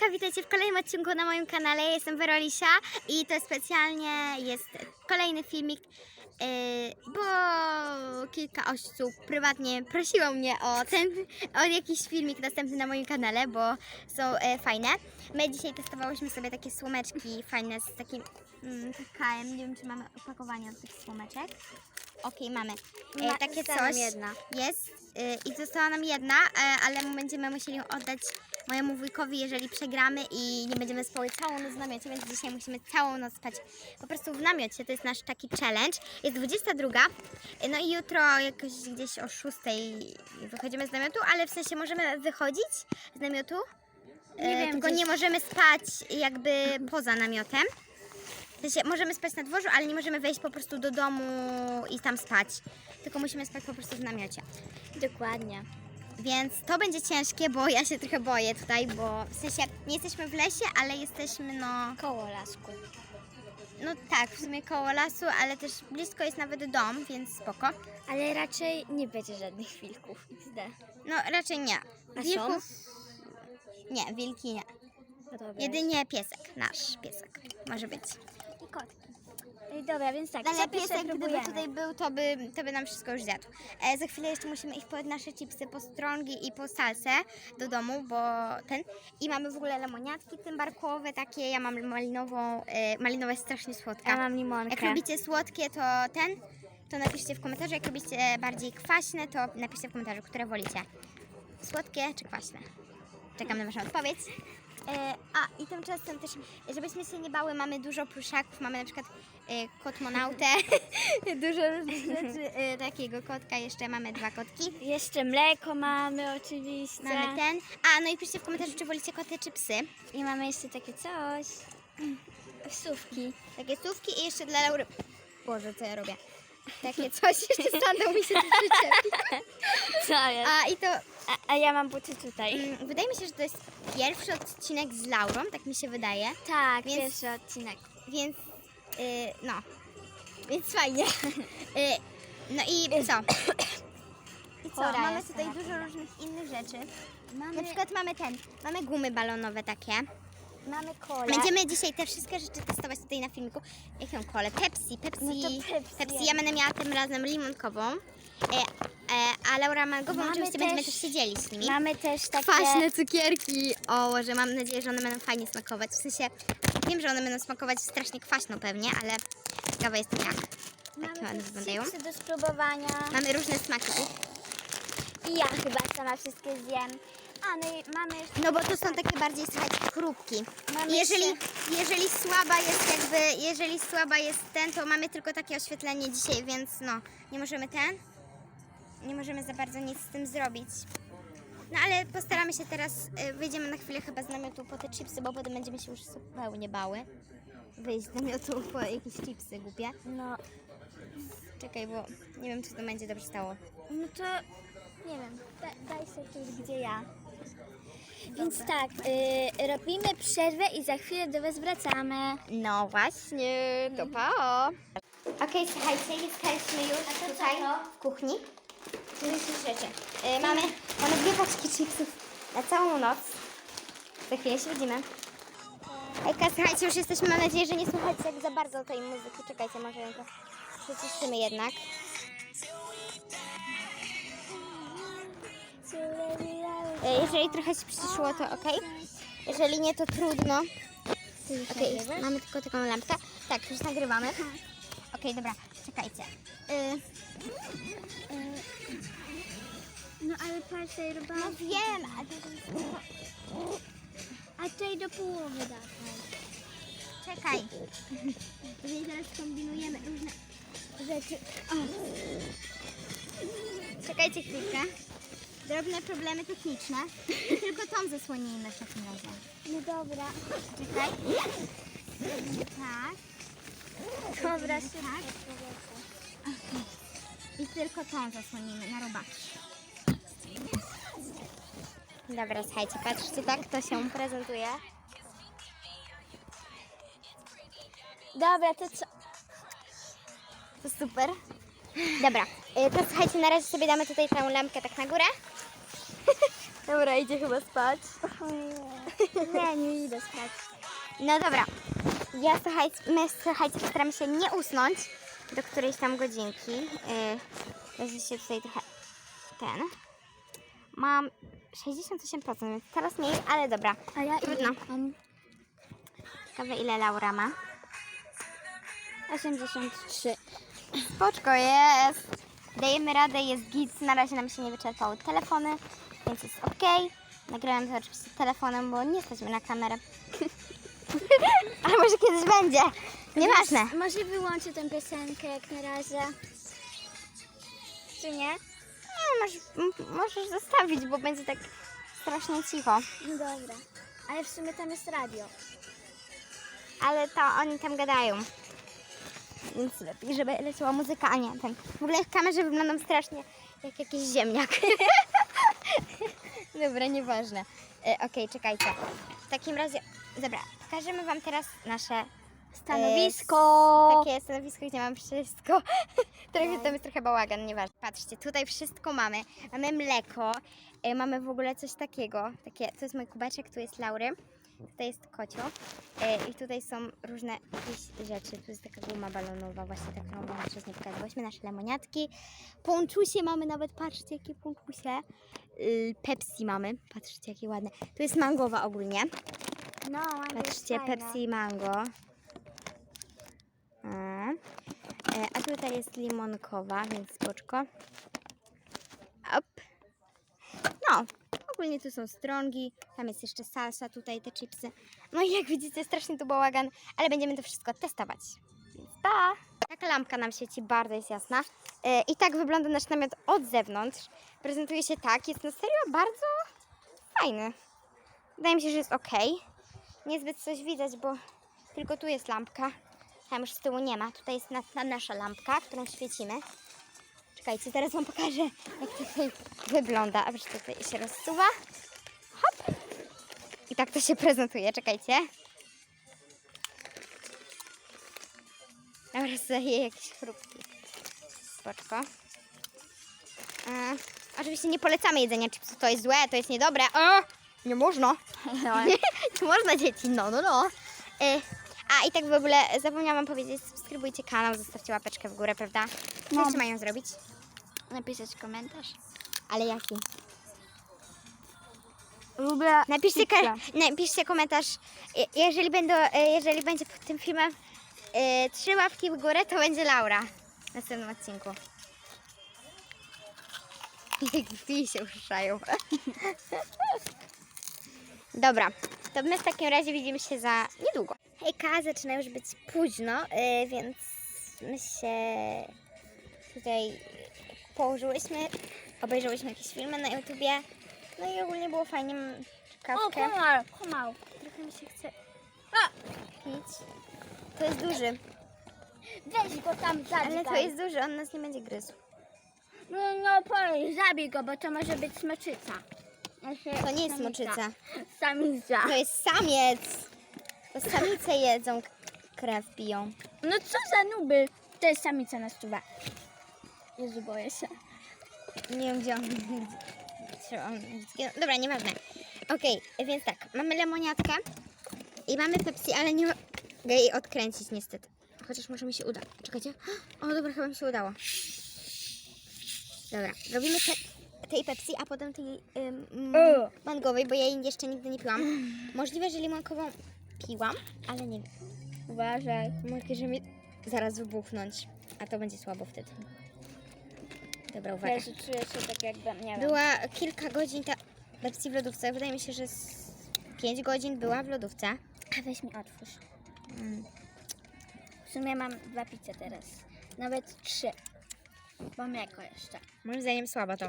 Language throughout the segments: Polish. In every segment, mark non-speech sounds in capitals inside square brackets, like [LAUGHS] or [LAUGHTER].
Hejka, witajcie w kolejnym odcinku na moim kanale. Ja jestem Werolisia i to specjalnie jest kolejny filmik, yy, bo kilka osób prywatnie prosiło mnie o ten, o jakiś filmik następny na moim kanale, bo są e, fajne. My dzisiaj testowałyśmy sobie takie słomeczki fajne z takim mm, KM. Nie wiem, czy mamy opakowanie od tych słomeczek. Okej, mamy. E, Ma- takie została coś nam jedna. jest y, i została nam jedna, e, ale będziemy musieli ją oddać mojemu wujkowi, jeżeli przegramy i nie będziemy spały całą noc w namiocie, więc dzisiaj musimy całą noc spać po prostu w namiocie. To jest nasz taki challenge. Jest 22, y, no i jutro jakoś gdzieś o 6 wychodzimy z namiotu, ale w sensie możemy wychodzić z namiotu, Nie e, wiem, tylko gdzieś- nie możemy spać jakby poza namiotem. W sensie możemy spać na dworzu, ale nie możemy wejść po prostu do domu i tam spać. Tylko musimy spać po prostu w namiocie. Dokładnie. Więc to będzie ciężkie, bo ja się trochę boję tutaj, bo w sensie nie jesteśmy w lesie, ale jesteśmy no, Koło lasku. no tak, w sumie koło lasu, ale też blisko jest nawet dom, więc spoko. Ale raczej nie będzie żadnych wilków. XD. No raczej nie. A Wilków? Nie, wilki nie. No dobra. Jedynie piesek, nasz piesek może być. I kotki. Ej, dobra, więc tak, Ale co pierwsze piesek, gdyby próbujemy? tutaj był, to by, to by nam wszystko już zjadł. E, za chwilę jeszcze musimy iść po nasze chipsy, po strągi i po salsę do domu, bo ten... I mamy w ogóle lemoniatki tymbarkowe takie, ja mam malinową, e, malinowa jest strasznie słodka. Ja mam limonkę. Jak lubicie słodkie, to ten, to napiszcie w komentarzu. Jak lubicie bardziej kwaśne, to napiszcie w komentarzu, które wolicie. Słodkie czy kwaśne? Czekam na Waszą odpowiedź. E, a i tymczasem też, żebyśmy się nie bały, mamy dużo pluszaków. Mamy na przykład e, kotmonautę, [LAUGHS] dużo różnych rzeczy. E, takiego kotka, jeszcze mamy dwa kotki. Jeszcze mleko mamy oczywiście. Mamy ten. A, no i piszcie w komentarzu, czy wolicie koty czy psy. I mamy jeszcze takie coś. Słówki. Takie słówki i jeszcze dla Laury. Boże, co ja robię? Takie coś, jeszcze sandał mi się tu przyczepi. [LAUGHS] Co jest? A i to A, a ja mam buty tutaj. Mm, Wydaje mi się, że to jest pierwszy odcinek z Laurą, tak mi się wydaje. Tak, Więc- pierwszy odcinek. Więc, yy, no. Więc fajnie. Yy, no i co? [COUGHS] I co? Pora mamy tutaj na dużo różnych innych rzeczy. Mamy, Na przykład mamy ten, mamy gumy balonowe takie. Mamy kolę. Będziemy dzisiaj te wszystkie rzeczy testować tutaj na filmiku. Jaką kolę? Pepsi, Pepsi. No to Pepsi, Ja będę miała tym razem limonkową. E, e, a Laura mangową, Mamy oczywiście też- będziemy też siedzieli z nimi. Mamy też takie... kwaśne cukierki. O, że mam nadzieję, że one będą fajnie smakować. W sensie wiem, że one będą smakować strasznie kwaśno pewnie, ale ciekawa jestem jak. Ładne też wyglądają. do spróbowania. Mamy różne smaki. I ja chyba sama wszystkie zjem. No mamy jeszcze... No bo to są takie bardziej, słuchajcie, chrupki. Mamy Jeżeli, jeszcze- jeżeli słaba jest jakby, jeżeli słaba jest ten, to mamy tylko takie oświetlenie dzisiaj, więc no, nie możemy ten, nie możemy za bardzo nic z tym zrobić. No ale postaramy się teraz, y, wyjdziemy na chwilę chyba z namiotu po te chipsy, bo potem będziemy się już zupełnie bały. Wyjść z namiotu po jakieś chipsy głupie. No, Czekaj, bo nie wiem, czy to będzie dobrze stało. no to... Nie wiem, da, daj sobie tu, gdzie ja. Więc tak, y, robimy przerwę i za chwilę do Was wracamy. No właśnie, to pa! Okej, słuchajcie, jesteśmy już A to tutaj w kuchni. Trzy rzeczy. Y, mamy, mamy dwie paczki chipsów na całą noc. Za chwilę się widzimy. Hejka, słuchajcie, już jesteśmy. Mam nadzieję, że nie słuchacie jak za bardzo tej muzyki. Czekajcie, może ją to przyciszymy jednak. Y, Jeżeli trochę się przyciszyło, to ok. Jeżeli nie, to trudno. Okej, mamy tylko taką lampkę. Tak, już nagrywamy. Okej, dobra, czekajcie. Y, No ale patrz, tutaj no wiem, a to A tutaj do połowy dawaj. czekaj. Jeżeli teraz kombinujemy różne rzeczy. O. Czekajcie chwilkę. Drobne problemy techniczne. Tylko tą zasłonimy w takim razie. No dobra. Czekaj. Tak. Dobra, tak. I tylko tą zasłonimy na robaki. Dobra, słuchajcie, patrzcie, tak to się prezentuje. Dobra, to co? To super. Dobra, y, to słuchajcie, na razie sobie damy tutaj tę lampkę tak na górę. Dobra, idzie chyba spać. Nie, nie idę spać. No dobra. Ja słuchajcie, my słuchajcie, staramy się nie usnąć do którejś tam godzinki. Yy, się tutaj trochę ten. Mam 68%, więc teraz mniej, ale dobra. A ja Trudno. mam Ciekawe ile Laura ma. 83. Spoczko jest. Dajemy radę, jest git. Na razie nam się nie wyczerpały telefony, więc jest ok. Nagrałam to oczywiście telefonem, bo nie jesteśmy na kamerę. [LAUGHS] Ale może kiedyś będzie. Nieważne. Może wyłączę tę piosenkę jak na razie. Czy nie? No, możesz, możesz zostawić, bo będzie tak strasznie cicho. No dobra. Ale w sumie tam jest radio. Ale to oni tam gadają. Więc lepiej, żeby leciała muzyka, a nie ten. W ogóle w kamerze wyglądam strasznie jak jakiś ziemniak. [LAUGHS] [LAUGHS] Dobra, nieważne. E, Okej, czekajcie. W takim razie, dobra, pokażemy Wam teraz nasze Stanowisko. E, takie stanowisko, gdzie mam wszystko. [LAUGHS] trochę, to jest trochę bałagan, nieważne. Patrzcie, tutaj wszystko mamy. Mamy mleko, e, mamy w ogóle coś takiego. Takie, to jest mój kubeczek, tu jest Laury. Tutaj jest kocio e, i tutaj są różne jakieś rzeczy. Tu jest taka guma balonowa, właśnie tak nową, jeszcze nie pokazywałyśmy. Nasze lemoniatki. Ponczusie mamy nawet, patrzcie jakie ponczusie. Y, Pepsi mamy, patrzcie jakie ładne. Tu jest mangowa ogólnie. No, Patrzcie. Pepsi i mango. A, E, a tutaj jest limonkowa, więc spoczko. Op. No, ogólnie tu są strągi, tam jest jeszcze salsa, tutaj te chipsy. No i jak widzicie, strasznie tu bałagan, ale będziemy to wszystko testować. Więc pa! Taka lampka nam świeci, bardzo jest jasna. E, I tak wygląda nasz namiot od zewnątrz. Prezentuje się tak, jest na serio bardzo fajny. Wydaje mi się, że jest ok. Niezbyt coś widać, bo tylko tu jest lampka. Tam już z tyłu nie ma. Tutaj jest na, na nasza lampka, którą świecimy. Czekajcie, teraz Wam pokażę, jak to tutaj wygląda. A wiesz, tutaj się rozsuwa. Hop. I tak to się prezentuje. Czekajcie. Dobra, sobie jakieś chrupki. Spoczko. E, oczywiście nie polecamy jedzenia chipsów. To jest złe, to jest niedobre. O! Nie można. [LAUGHS] No, [LAUGHS] Nie można dzieci, no, no, no. E, a i tak w ogóle zapomniałam wam powiedzieć, subskrybujcie kanał, zostawcie łapeczkę w górę, prawda? Co No. jeszcze mają zrobić? napisać komentarz. Ale jaki? Lubię Napiszcie, ka- [LAUGHS] napiszcie komentarz, jeżeli, będą, e, jeżeli będzie pod tym filmem e, trzy łapki w górę, to będzie Laura w następnym odcinku. Jak drzwi się ruszają. [LAUGHS] Dobra, to my w takim razie widzimy się za niedługo. Hejka, zaczyna już być późno, y, więc my się tutaj położyłyśmy, obejrzałyśmy jakieś filmy na YouTubie. No i ogólnie było fajnie, mam O, kawkę. komar, komar. Trochę mi się chce pić. To jest duży, Weź go tam zabij. ale to jest duży, on nas nie będzie gryzł. No, no powiedz, zabij go, bo to może być smoczyca. Znaczy, To nie jest smoczyca, Samica. to jest samiec. To samice jedzą, k- krew piją. No co za nuby. To jest samica na stówę. Jezu, boję się. Nie wiem, gdzie on... Gdzie on gdzie... Dobra, nieważne. Okej, więc tak, mamy lemoniatkę i mamy Pepsi, ale nie mogę jej odkręcić niestety. Chociaż może mi się uda. Czekajcie. O, dobra, chyba mi się udało. Dobra, robimy te, tej Pepsi, a potem tej ym, mm, mangowej, bo ja jej jeszcze nigdy nie piłam. Możliwe, że limonkową piłam, ale nie wiem. Uważaj. Może mi zaraz wybuchnąć, a to będzie słabo wtedy. Dobra, uwaga. Jezu, czuję się tak jakby, nie wiem. Była kilka godzin ta Pepsi w lodówce. Wydaje mi się, że z 5 godzin była w lodówce. A weź mi otwórz. Mm. W sumie mam dwa picie teraz. Nawet trzy. Bo mleko jeszcze. Moim zdaniem słaba to.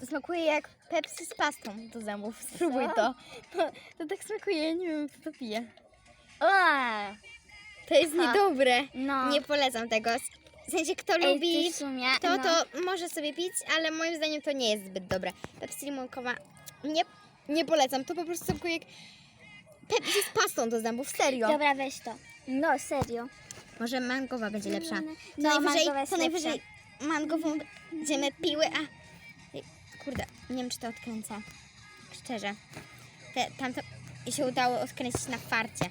To smakuje jak Pepsi z pastą do zębów. Spróbuj Co? to. to. To tak smakuje, nie wiem, co to pije. O! To jest Ha. niedobre. No. Nie polecam tego. W sensie, kto Ej, lubi, ty w sumie, to, no. to może sobie pić, ale moim zdaniem to nie jest zbyt dobre. Pepsi limonkowa nie, nie polecam. To po prostu smakuje jak Pepsi z pastą do zębów. Serio. Dobra, weź to. No, serio. Może mangowa będzie lepsza. To No, najwyżej, mangowa jest to najwyżej mangową będziemy piły, a kurde, nie wiem czy to odkręcę. Szczerze. Te, tamto się udało odkręcić na farcie.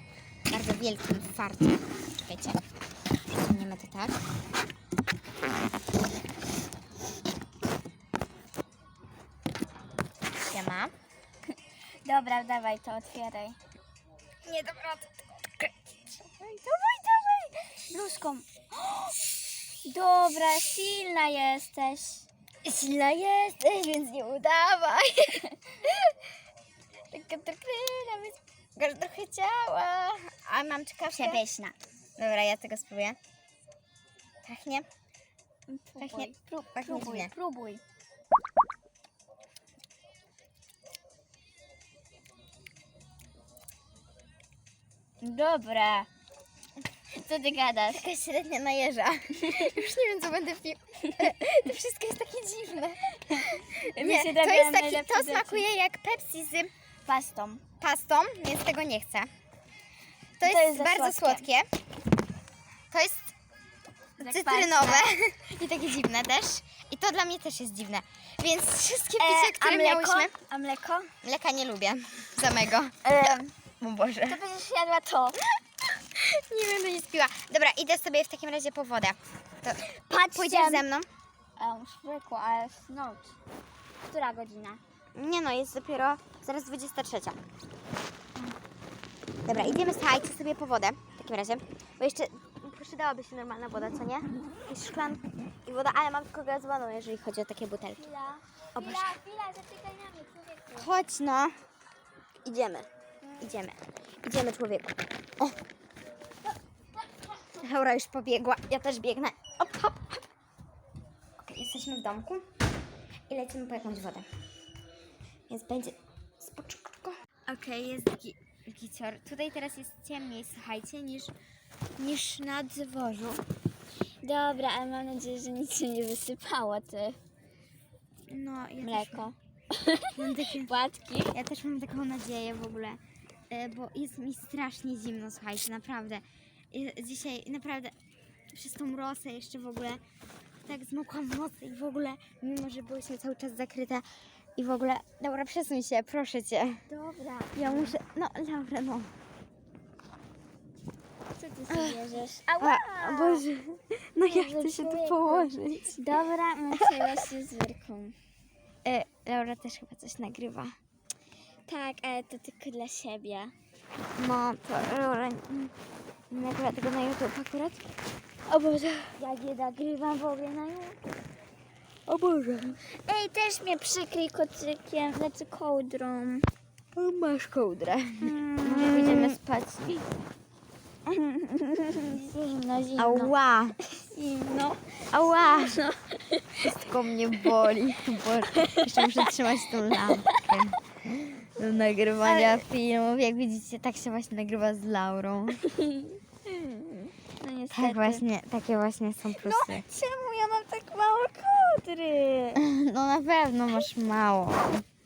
Bardzo wielkim farcie. Czekajcie. Przesuniemy to tak. Siema. Dobra, dawaj to, otwieraj. Nie, dobra, to Dawaj, dawaj, dawaj! Bluzką. Dobra, silna jesteś. Silna jesteś, więc nie udawaj. [LAUGHS] Taka trochę, więc pokaż trochę ciała. A mam czkawkę. Przepyszna. Dobra, ja tego spróbuję. Pachnie? Próbuj, Pachnie- prób, pachnie próbuj, dziwnie. próbuj. Dobra. Co ty gadasz? Taka średnia na jeża. [LAUGHS] Już nie wiem, co będę pił. [LAUGHS] To wszystko jest takie dziwne. Nie, to jest taki, to smakuje jak Pepsi z Pastą. pastą, więc tego nie chcę. To jest, jest za bardzo słodkie. słodkie. To jest Jak cytrynowe i takie dziwne też. I to dla mnie też jest dziwne. Więc wszystkie picia, E, które a mleko? miałyśmy... A mleko? Mleka nie lubię samego. E, O Boże. to będziesz jadła to. [LAUGHS] [LAUGHS] Nie będę nic piła. Dobra, idę sobie w takim razie po wodę. To Patrzcie. pójdziesz ze mną? Um, szwyku, ale noc. Która godzina? Nie no, jest dopiero zaraz 23. Dobra, idziemy, słuchajcie, sobie po wodę w takim razie. Bo jeszcze przydałaby się normalna woda, co nie? Jest szklanka i woda, ale mam tylko gazowaną, jeżeli chodzi o takie butelki. Chwila. O Boże. chwila, człowieku. Chodź no. Idziemy. Idziemy. Idziemy, człowieku. O. Laura już pobiegła. Ja też biegnę. Hop, hop, hop. Okej, jesteśmy w domku i lecimy po jakąś wodę. Więc będzie spoczko. Okej, jest gi gicior. Tutaj teraz jest ciemniej, słuchajcie, niż, niż na dworzu. Dobra, ale mam nadzieję, że nic się nie wysypało, ty. No, ja Mleko. [LAUGHS] Mam takie... Płatki. Ja też mam taką nadzieję w ogóle, e, bo jest mi strasznie zimno, słuchajcie, naprawdę. I Dzisiaj naprawdę przez tą rosę jeszcze w ogóle tak zmokłam nocy i w ogóle, mimo że byłyśmy cały czas zakryte i w ogóle, Laura, przesuń się, proszę Cię. Dobra. Ja muszę, no Laura, no. Co ty sobie bierzesz? A, Ała! Boże, no jak Boże, chcę się tu człowieku. położyć? Dobra, musiałaś się z wyrką. E, Laura też chyba coś nagrywa. Tak, ale to tylko dla siebie. No, to Laura nagrywa tego na YouTube akurat. O Boże, Jak je nagrywam w ogóle na YouTube. o Boże. Ej, też mnie przykryj kocykiem, znaczy kołdrą. O, masz kołdrę. Mm. Może pójdziemy spać. Zimno, zimno. Ała, Zimno. ała. Wszystko mnie boli. Boże, jeszcze muszę trzymać tą lampkę. Do nagrywania filmów. Jak widzicie, tak się właśnie nagrywa z Laurą. No niestety. Tak właśnie, takie właśnie są plusy. Czemu ja mam tak mało kołdry? [LAUGHS] No na pewno masz mało.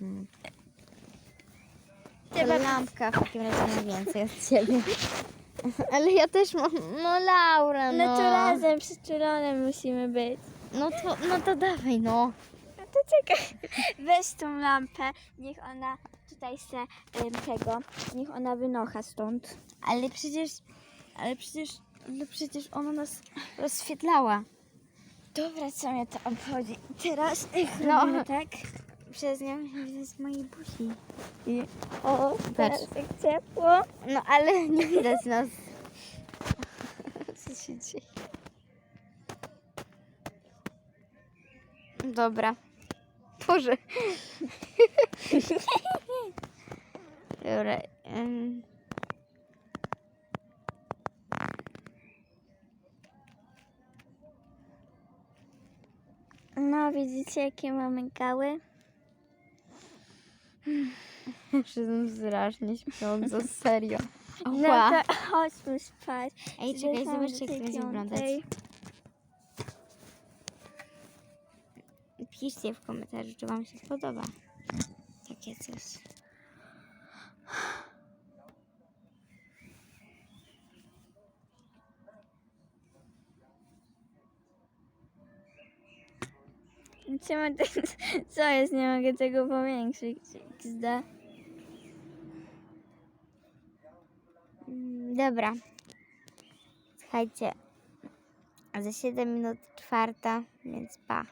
Mhm. Trzeba- lampka w takim razie ma więcej od ciebie. [LAUGHS] Ale ja też mam, no Laura, no. No to razem przyczulone musimy być. No to, no to dawaj, no. No to czekaj. [LAUGHS] Weź tą lampę, niech ona tutaj se em, tego, niech ona wynocha stąd. Ale przecież, ale przecież, no przecież ona nas rozświetlała. Dobra, co mnie to obchodzi? Teraz No. robimy tak. Przez nią widać mojej buzi. I, o, teraz Patrz. jak ciepło. No ale nie widać nas. [LAUGHS] Co się dzieje? Dobra. Boże. [LAUGHS] Dobra. em, No, widzicie, jakie mamy gały? [LAUGHS] Jestem strasznie śpiąca, [LAUGHS] serio. No Ała. to chodźmy spać. Ej, czekaj, zobaczcie, do jak tej to będzie wyglądać. piątej. Piszcie w komentarzu, czy Wam się podoba. Takie coś. Czemu tak, [LAUGHS] co jest? Nie mogę tego powiększyć. XD. Mm, Dobra. Słuchajcie. Za 7 minut czwarta, więc pa.